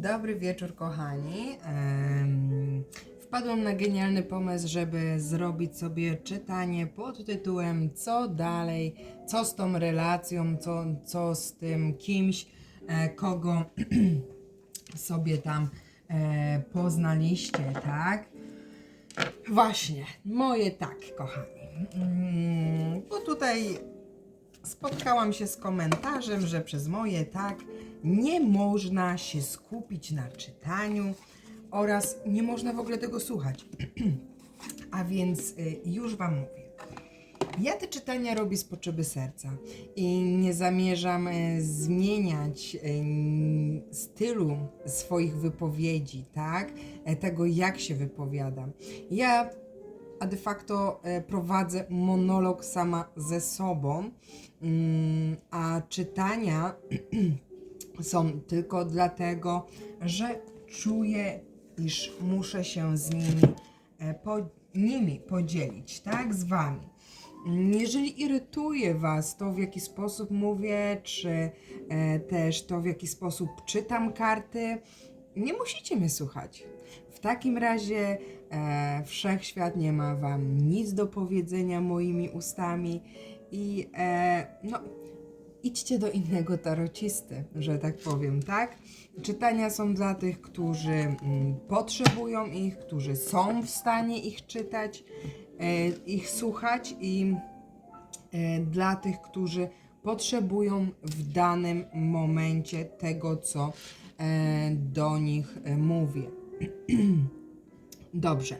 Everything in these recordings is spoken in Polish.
Dobry wieczór, kochani. Wpadłam na genialny pomysł, żeby zrobić sobie czytanie pod tytułem Co dalej, co z tą relacją, co, co z tym kimś, e, kogo sobie tam e, poznaliście, tak? Właśnie, moje tak, kochani. Mm, Bo tutaj spotkałam się z komentarzem, że przez moje tak nie można się skupić na czytaniu oraz nie można w ogóle tego słuchać. A więc y, już Wam mówię. Ja te czytania robię z potrzeby serca i nie zamierzam y, zmieniać y, stylu swoich wypowiedzi, tak? E, Tego, jak się wypowiadam. Ja a de facto e, prowadzę monolog sama ze sobą, mm, a czytania są tylko dlatego, że czuję, iż muszę się z nimi, e, po, nimi podzielić, tak, z Wami. Mm, Jeżeli irytuje Was to, w jaki sposób mówię, czy e, też to, w jaki sposób czytam karty, nie musicie mnie słuchać. Takim razie e, wszechświat nie ma Wam nic do powiedzenia moimi ustami i e, no, idźcie do innego tarocisty, że tak powiem, tak? Czytania są dla tych, którzy mm, potrzebują ich, którzy są w stanie ich czytać, e, ich słuchać i e, dla tych, którzy potrzebują w danym momencie tego, co e, do nich e, mówię. Dobrze.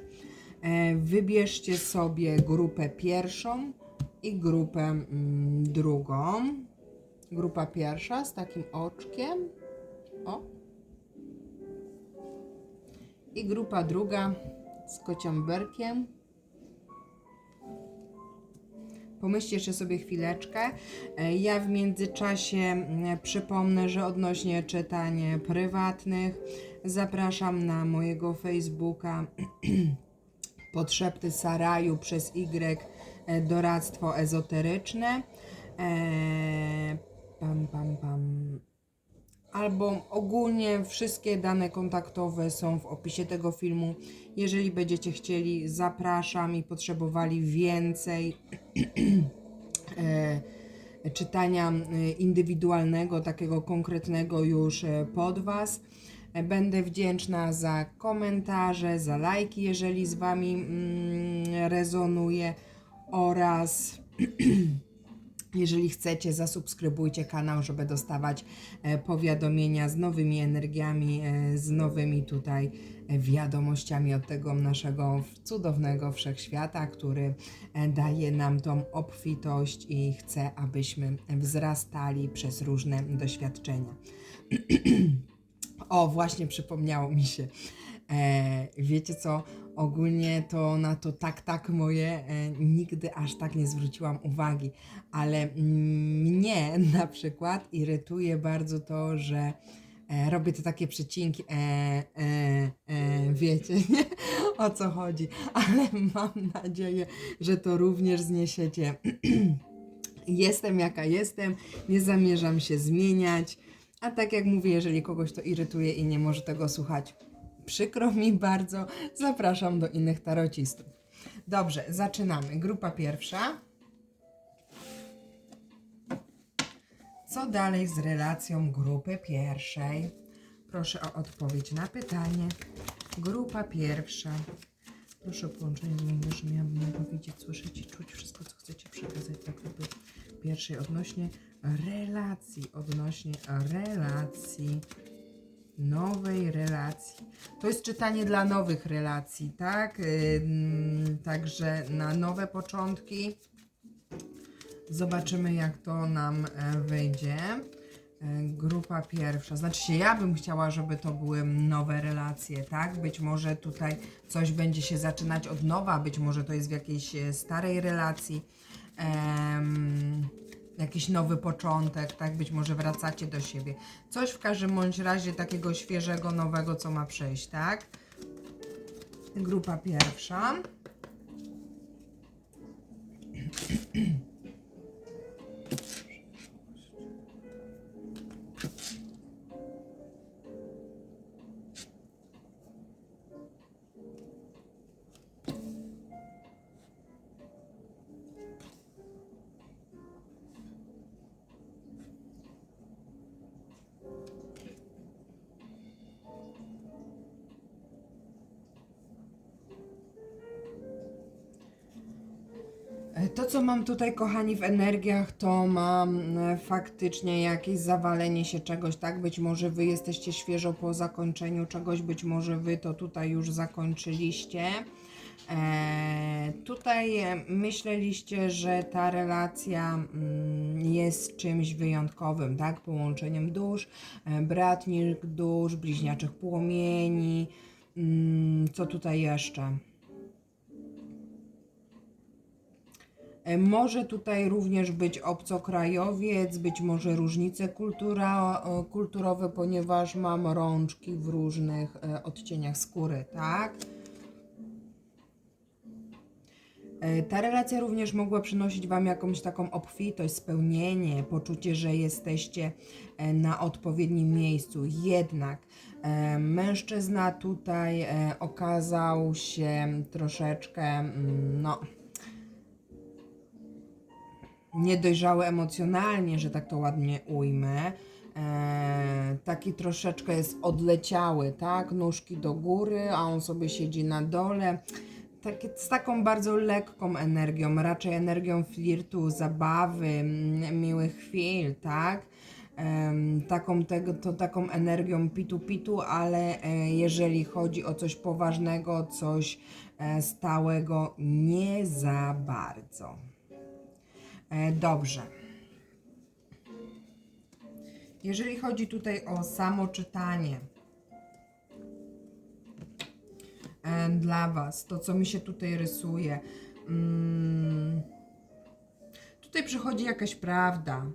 E, Wybierzcie sobie grupę pierwszą i grupę mm, drugą. Grupa pierwsza z takim oczkiem. O. I grupa druga z kociąberkiem. Pomyślcie jeszcze sobie chwileczkę. E, Ja w międzyczasie mm, przypomnę, że odnośnie czytań prywatnych zapraszam na mojego Facebooka Podszepty Saraju przez Y e, doradztwo ezoteryczne. E, pam, pam, pam. Albo ogólnie wszystkie dane kontaktowe są w opisie tego filmu. Jeżeli będziecie chcieli, zapraszam i potrzebowali więcej e, czytania indywidualnego, takiego konkretnego już pod Was. Będę wdzięczna za komentarze, za lajki, jeżeli z Wami mm, rezonuje oraz jeżeli chcecie, zasubskrybujcie kanał, żeby dostawać e, powiadomienia z nowymi energiami, e, z nowymi tutaj e, wiadomościami od tego naszego cudownego wszechświata, który daje nam tą obfitość i chce, abyśmy wzrastali przez różne doświadczenia. O, właśnie przypomniało mi się. E, wiecie co? Ogólnie to na to tak, tak moje e, nigdy aż tak nie zwróciłam uwagi, ale mnie na przykład irytuje bardzo to, że e, robię te takie przecinki, e, e, e, wiecie nie? o co chodzi, ale mam nadzieję, że to również zniesiecie. jestem jaka jestem, nie zamierzam się zmieniać. A tak jak mówię, jeżeli kogoś to irytuje i nie może tego słuchać, przykro mi bardzo, zapraszam do innych tarocistów. Dobrze, zaczynamy. Grupa pierwsza. Co dalej z relacją grupy pierwszej? Proszę o odpowiedź na pytanie. Grupa pierwsza. Proszę o połączenie z moim duszem, ja bym mogła widzieć, słyszeć i czuć wszystko, co chcecie przekazać dla grupy pierwszej odnośnie relacji, odnośnie relacji, nowej relacji. To jest czytanie dla nowych relacji, tak? Także na nowe początki. Zobaczymy, jak to nam e, wyjdzie. E, Grupa pierwsza. Znaczy się, ja bym chciała, żeby to były nowe relacje, tak? Być może tutaj coś będzie się zaczynać od nowa, być może to jest w jakiejś e, starej relacji. Em, jakiś nowy początek, tak? Być może wracacie do siebie. Coś w każdym bądź razie takiego świeżego, nowego, co ma przyjść, tak? Grupa pierwsza. To, co mam tutaj, kochani, w energiach, to mam e, faktycznie jakieś zawalenie się czegoś, tak? Być może wy jesteście świeżo po zakończeniu czegoś, być może wy to tutaj już zakończyliście. E, tutaj e, myśleliście, że ta relacja mm, jest czymś wyjątkowym, tak? Połączeniem dusz, e, bratnich dusz, bliźniaczych płomieni. Mm, co tutaj jeszcze? Może tutaj również być obcokrajowiec, być może różnice kultura, e, kulturowe, ponieważ mam rączki w różnych e, odcieniach skóry, tak? E, Ta relacja również mogła przynosić Wam jakąś taką obfitość, spełnienie, poczucie, że jesteście e, na odpowiednim miejscu. Jednak e, mężczyzna tutaj e, okazał się troszeczkę, mm, no, niedojrzały emocjonalnie, że tak to ładnie ujmę. E, taki troszeczkę jest odleciały, tak? Nóżki do góry, a on sobie siedzi na dole. Takie, z taką bardzo lekką energią, raczej energią flirtu, zabawy, mm, miłych chwil, tak? Em, taką, tego, to taką energią pitu-pitu, ale e, jeżeli chodzi o coś poważnego, coś e, stałego, nie za bardzo. E, Dobrze. Jeżeli chodzi tutaj o samo czytanie e, dla Was, to co mi się tutaj rysuje, mm, tutaj przychodzi jakaś prawda.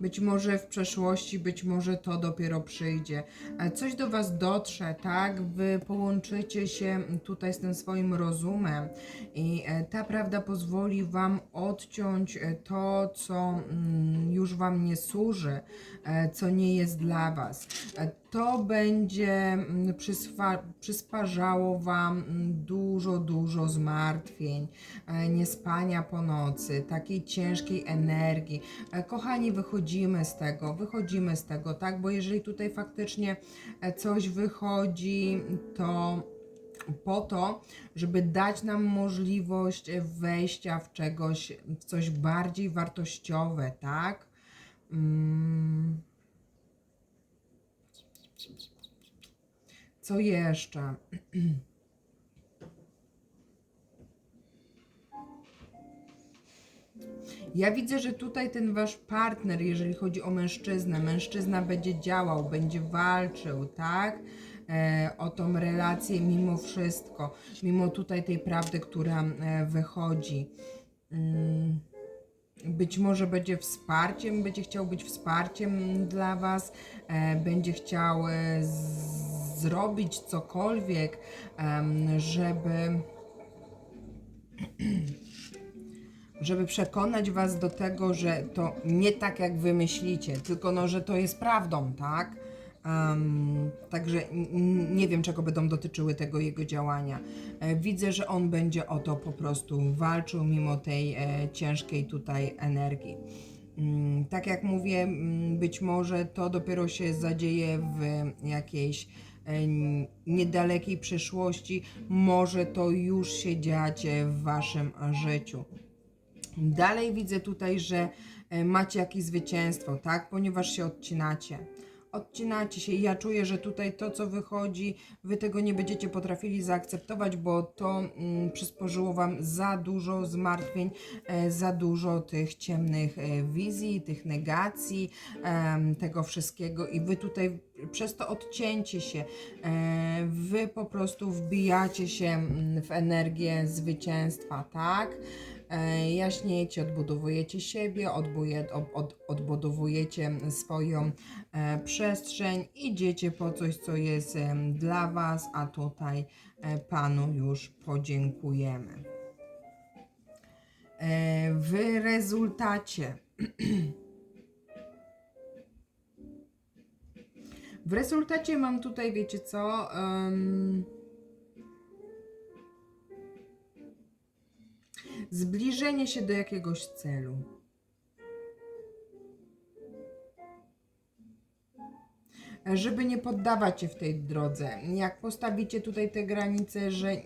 Być może w przeszłości, być może to dopiero przyjdzie. E, Coś do Was dotrze, tak? Wy połączycie się tutaj z tym swoim rozumem i e, ta prawda pozwoli Wam odciąć e, to, co mm, już Wam nie służy, co nie jest dla Was. To będzie mm, przysparzało Wam mm, dużo, dużo zmartwień, e, niespania po nocy, takiej ciężkiej energii. E, Kochani, wychodzimy z tego, wychodzimy z tego, tak? Bo jeżeli tutaj faktycznie e, coś wychodzi, to po to, żeby dać nam możliwość wejścia w czegoś, w coś bardziej wartościowe, tak? Mm. Co jeszcze? Ja widzę, że tutaj ten wasz partner, jeżeli chodzi o mężczyznę, mężczyzna będzie działał, będzie walczył, tak? E, o tą relację mimo wszystko, mimo tutaj tej prawdy, która e, wychodzi. Mm. Być może będzie wsparciem, będzie chciał być wsparciem dla Was, e, będzie chciał e, zrobić cokolwiek, żeby żeby przekonać Was do tego, że to nie tak jak Wy myślicie, tylko no, że to jest prawdą, tak? Em, także nie wiem, czego będą dotyczyły tego jego działania. E, widzę, że on będzie o to po prostu walczył, mimo tej e, ciężkiej tutaj energii. Mm, tak jak mówię, mm, być może to dopiero się zadzieje w jakiejś e, niedalekiej przyszłości, może to już się dziać w Waszym życiu. Dalej widzę tutaj, że macie jakieś zwycięstwo, tak? Ponieważ się odcinacie. Odcinacie się i ja czuję, że tutaj to, co wychodzi, wy tego nie będziecie potrafili zaakceptować, bo to mm, przysporzyło wam za dużo zmartwień, e, za dużo tych ciemnych e, wizji, tych negacji, em, tego wszystkiego i wy tutaj przez to odcięcie się, e, wy po prostu wbijacie się mm, w energię zwycięstwa, tak? E, jaśniejcie, odbudowujecie siebie, odbuje, od, od, odbudowujecie swoją e, przestrzeń, idziecie po coś, co jest dla Was, a tutaj e, Panu już podziękujemy. W rezultacie w rezultacie mam tutaj, wiecie co? em, zbliżenie się do jakiegoś celu. Żeby nie poddawać się w tej drodze. Jak postawicie tutaj te granice, że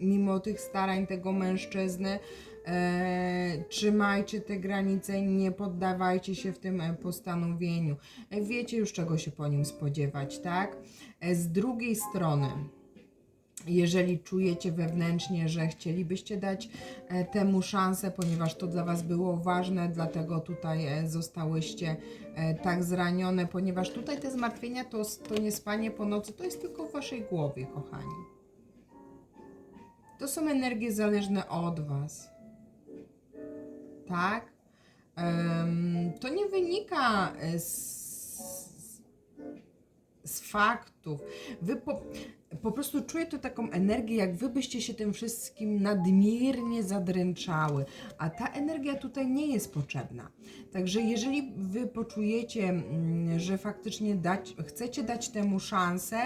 mimo tych starań tego mężczyzny, E, trzymajcie te granice, nie poddawajcie się w tym e, postanowieniu. E, wiecie już czego się po nim spodziewać, tak? E, z drugiej strony, jeżeli czujecie wewnętrznie, że chcielibyście dać e, temu szansę, ponieważ to dla Was było ważne, dlatego tutaj e, zostałyście e, tak zranione, ponieważ tutaj te zmartwienia, to, to nie spanie po nocy, to jest tylko w Waszej głowie, kochani. To są energie zależne od Was. Tak? To nie wynika z, z faktów. Wy po, po prostu czuję tu taką energię, jak wy byście się tym wszystkim nadmiernie zadręczały, a ta energia tutaj nie jest potrzebna. Także jeżeli wy poczujecie, mm, że faktycznie dać, chcecie dać temu szansę,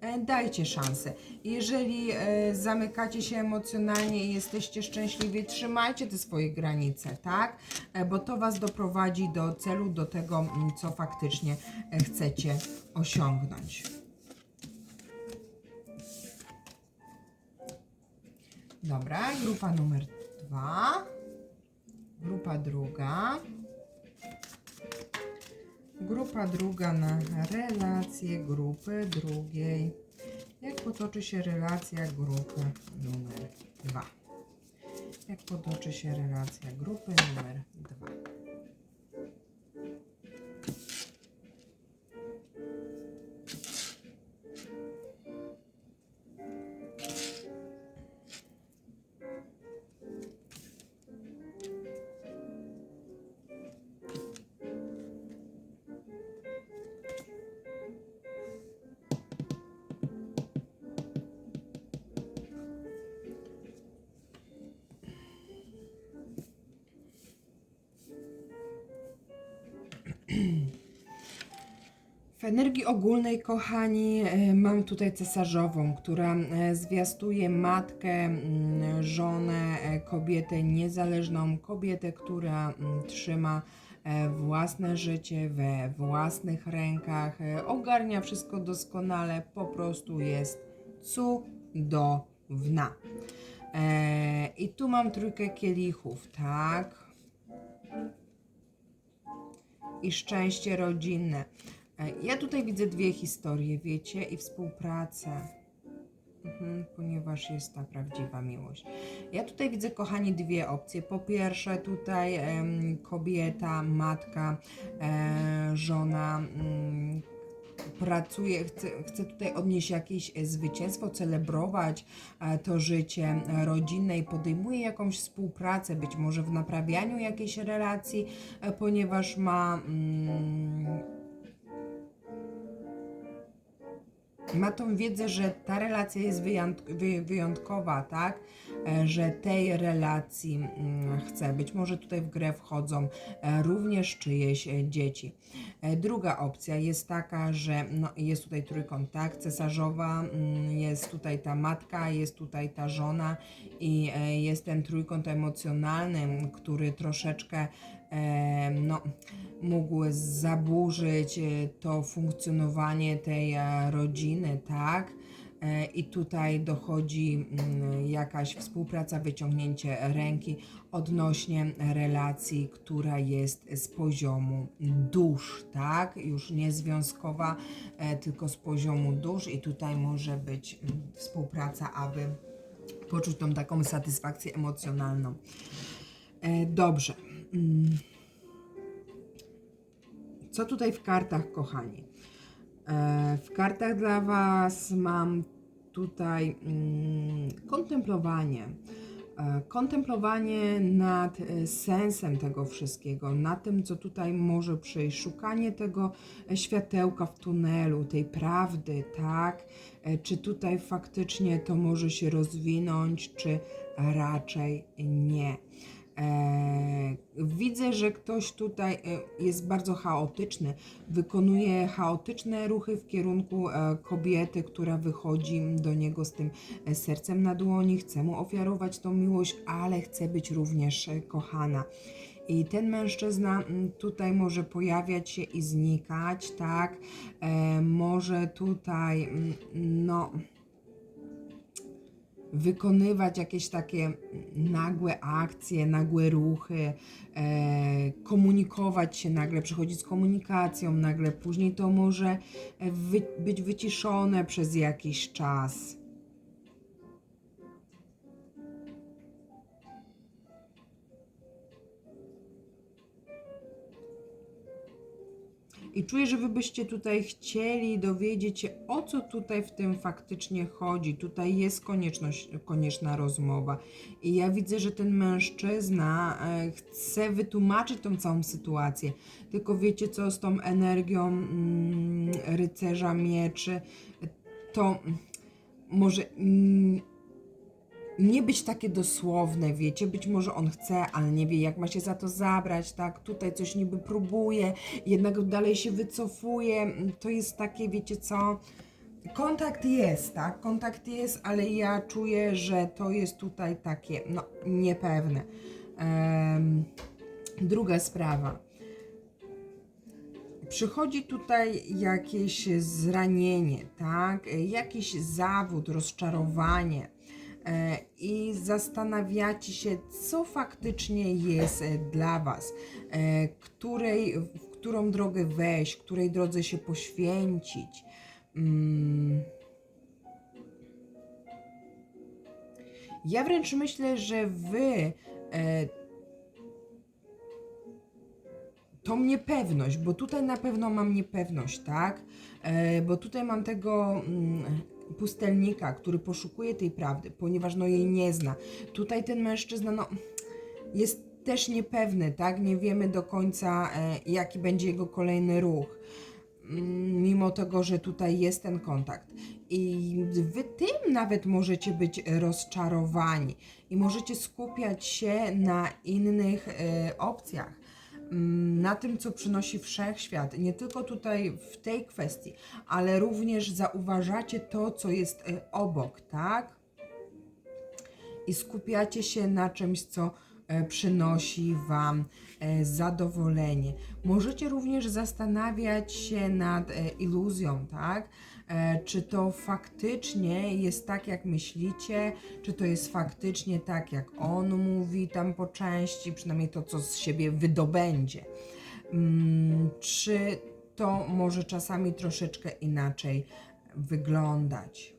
e, dajcie szansę. Jeżeli e, zamykacie się emocjonalnie i jesteście szczęśliwi, trzymajcie te swoje granice, tak? E, Bo to was doprowadzi do celu, do tego, mm, co faktycznie chcecie osiągnąć. Dobra, grupa numer dwa. Grupa druga. Grupa druga na relacje grupy drugiej. Jak potoczy się relacja grupy numer dwa? Jak potoczy się relacja grupy numer dwa? W energii ogólnej, kochani, e, mam tutaj cesarzową, która e, zwiastuje matkę, żonę, e, kobietę niezależną, kobietę, która trzyma własne życie we własnych rękach, ogarnia wszystko doskonale, po prostu jest cudowna. I tu mam trójkę kielichów, tak? i szczęście rodzinne. E, Ja tutaj widzę dwie historie, wiecie, i współpracę. Mhm, ponieważ jest ta prawdziwa miłość. Ja tutaj widzę, kochani, dwie opcje. Po pierwsze, tutaj em, kobieta, matka, e, żona mm, pracuje, chce, chce tutaj odnieść jakieś e, zwycięstwo, celebrować e, to życie rodzinne i podejmuje jakąś współpracę, być może w naprawianiu jakiejś relacji, ponieważ ma. Mm, ma tą wiedzę, że ta relacja jest wyjątk- wy- wyjątkowa, tak? E, Że tej relacji mm, chce. Być może tutaj w grę wchodzą e, również czyjeś e, dzieci. Druga opcja jest taka, że no, jest tutaj trójkąt, tak? Cesarzowa, mm, jest tutaj ta matka, jest tutaj ta żona i jest ten trójkąt emocjonalny, który troszeczkę no, mógł zaburzyć e, to funkcjonowanie tej e, rodziny, tak? E, I tutaj dochodzi mm, jakaś współpraca, wyciągnięcie ręki odnośnie relacji, która jest z poziomu dusz, tak? Już nie związkowa, tylko z poziomu dusz, i tutaj może być mm, współpraca, aby poczuć tą taką satysfakcję emocjonalną. Dobrze. Co tutaj w kartach, kochani? E, W kartach dla Was mam tutaj mm, kontemplowanie. E, Kontemplowanie nad e, sensem tego wszystkiego, nad tym, co tutaj może przyjść, szukanie tego światełka w tunelu, tej prawdy, tak? Czy tutaj faktycznie to może się rozwinąć, czy raczej nie. E, widzę, że ktoś tutaj e, jest bardzo chaotyczny, wykonuje chaotyczne ruchy w kierunku e, kobiety, która wychodzi do niego z tym sercem na dłoni, chce mu ofiarować tą miłość, ale chce być również kochana. I ten mężczyzna mm, tutaj może pojawiać się i znikać, tak? Może tutaj, mm, no wykonywać jakieś takie nagłe akcje, nagłe ruchy, e, komunikować się nagle, przychodzić z komunikacją nagle, później to może e, wy, być wyciszone przez jakiś czas. I czuję, że wy byście tutaj chcieli dowiedzieć się, o co tutaj w tym faktycznie chodzi. Tutaj jest konieczność, konieczna rozmowa. I ja widzę, że ten mężczyzna e, chce wytłumaczyć tą całą sytuację. Tylko wiecie co, z tą energią mm, rycerza mieczy, to może mm, nie być takie dosłowne, wiecie, być może on chce, ale nie wie jak ma się za to zabrać, tak, tutaj coś niby próbuje, jednak dalej się wycofuje, to jest takie, wiecie co, kontakt jest, tak, kontakt jest, ale ja czuję, że to jest tutaj takie, no, niepewne. Em, druga sprawa. Przychodzi tutaj jakieś zranienie, tak? Jakiś zawód, rozczarowanie. E, I zastanawiacie się, co faktycznie jest e, dla Was, e, której, w którą drogę wejść, której drodze się poświęcić. Mm. Ja wręcz myślę, że Wy tą niepewność, bo tutaj na pewno mam niepewność, tak? Bo tutaj mam tego mm, pustelnika, który poszukuje tej prawdy, ponieważ no jej nie zna. Tutaj ten mężczyzna, no, jest też niepewny, tak? Nie wiemy do końca, e, jaki będzie jego kolejny ruch. Mm, Mimo tego, że tutaj jest ten kontakt. I wy tym nawet możecie być rozczarowani i możecie skupiać się na innych e, opcjach na tym, co przynosi wszechświat, nie tylko tutaj w tej kwestii, ale również zauważacie to, co jest e, obok, tak? I skupiacie się na czymś, co e, przynosi Wam e, zadowolenie. Możecie również zastanawiać się nad iluzją, tak? E, Czy to faktycznie jest tak, jak myślicie? Czy to jest faktycznie tak, jak on mówi tam po części, przynajmniej to, co z siebie wydobędzie? Mm, Czy to może czasami troszeczkę inaczej wyglądać?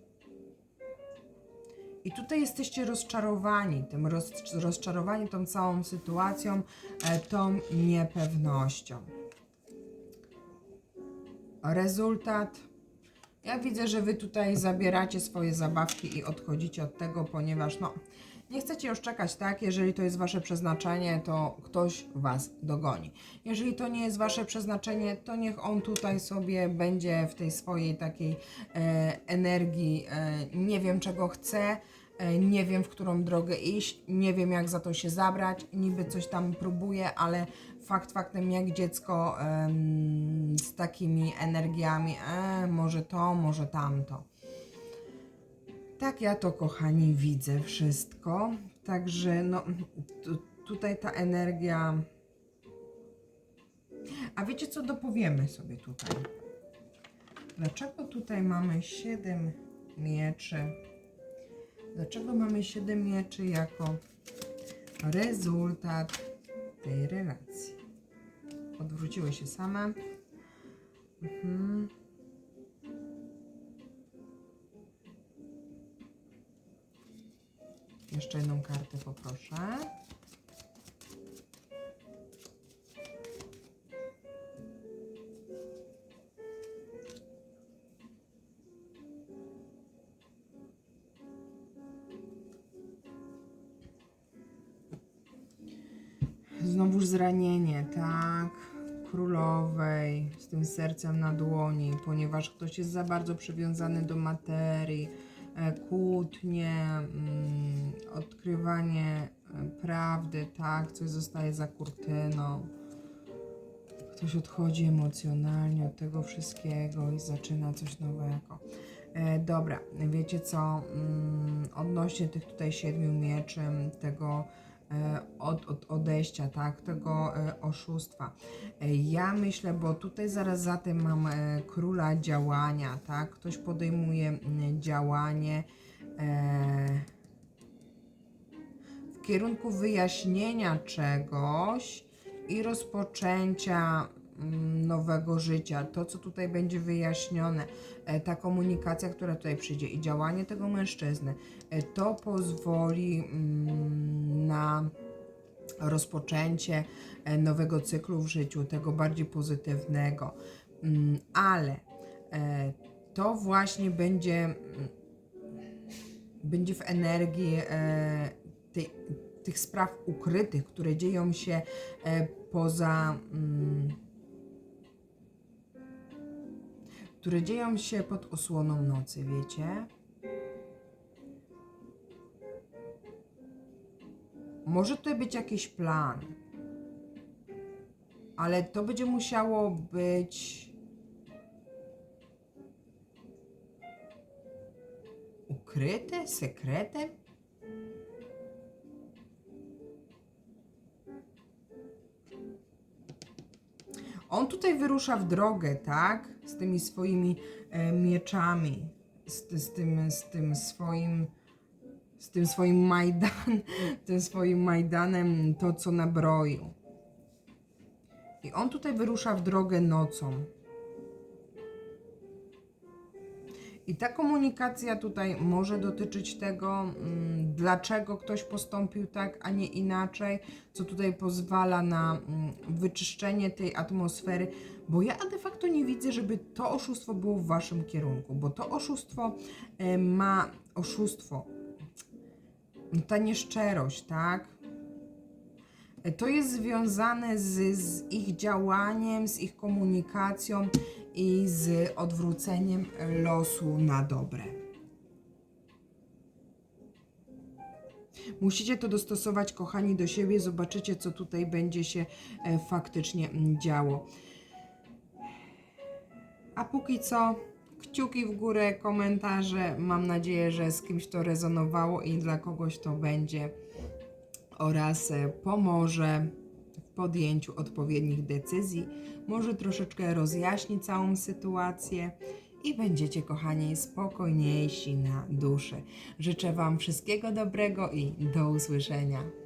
I tutaj jesteście rozczarowani tym, roz, rozczarowani tą całą sytuacją, e, tą niepewnością. Rezultat. Ja widzę, że wy tutaj zabieracie swoje zabawki i odchodzicie od tego, ponieważ no, nie chcecie już czekać, tak? Jeżeli to jest wasze przeznaczenie, to ktoś was dogoni. Jeżeli to nie jest wasze przeznaczenie, to niech on tutaj sobie będzie w tej swojej takiej e, energii. E, nie wiem, czego chce. E, Nie wiem, w którą drogę iść, nie wiem, jak za to się zabrać. Niby coś tam próbuję, ale fakt faktem, jak dziecko z takimi energiami, e, może to, może tamto. Tak ja to, kochani, widzę wszystko. Także, no, tu, tutaj ta energia. A wiecie co, dopowiemy sobie tutaj. Dlaczego tutaj mamy 7 mieczy? Dlaczego mamy 7 mieczy jako rezultat tej relacji? Odwróciły się same. Mhm. Jeszcze jedną kartę poproszę. Zranienie, tak? Królowej z tym sercem na dłoni, ponieważ ktoś jest za bardzo przywiązany do materii, e, kłótnie, mm, odkrywanie e, prawdy, tak? Coś zostaje za kurtyną. Ktoś odchodzi emocjonalnie od tego wszystkiego i zaczyna coś nowego. E, dobra, wiecie co? Mm, odnośnie tych tutaj siedmiu mieczy, tego od, od odejścia, tak, tego e, oszustwa. E, ja myślę, bo tutaj zaraz za tym mam e, króla działania, tak, ktoś podejmuje działanie, e, kierunku wyjaśnienia czegoś i rozpoczęcia nowego życia. To, co tutaj będzie wyjaśnione, e, ta komunikacja, która tutaj przyjdzie i działanie tego mężczyzny, e, to pozwoli mm, na rozpoczęcie e, nowego cyklu w życiu, tego bardziej pozytywnego. Mm, Ale to właśnie będzie, mm, będzie w energii tej, tych spraw ukrytych, które dzieją się poza. Które dzieją się pod osłoną nocy, wiecie? Może tutaj być jakiś plan, ale to będzie musiało być ukryte, sekretem. On tutaj wyrusza w drogę, tak? Z tymi swoimi e, mieczami, z, z, tym, z tym swoim z tym swoim Majdan, tym swoim Majdanem, to co nabroił. I on tutaj wyrusza w drogę nocą. I ta komunikacja tutaj może dotyczyć tego, mm, dlaczego ktoś postąpił tak, a nie inaczej, co tutaj pozwala na mm, wyczyszczenie tej atmosfery, bo ja de facto nie widzę, żeby to oszustwo było w waszym kierunku, bo to oszustwo e, ma oszustwo, ta nieszczerość, tak? To jest związane z, z ich działaniem, z ich komunikacją i z odwróceniem losu na dobre. Musicie to dostosować, kochani, do siebie. Zobaczycie, co tutaj będzie się e, faktycznie mm, działo. A póki co, kciuki w górę, komentarze. Mam nadzieję, że z kimś to rezonowało i dla kogoś to będzie oraz e, pomoże podjęciu odpowiednich decyzji. Może troszeczkę rozjaśni całą sytuację i będziecie, kochani, spokojniejsi na duszy. Życzę Wam wszystkiego dobrego i do usłyszenia.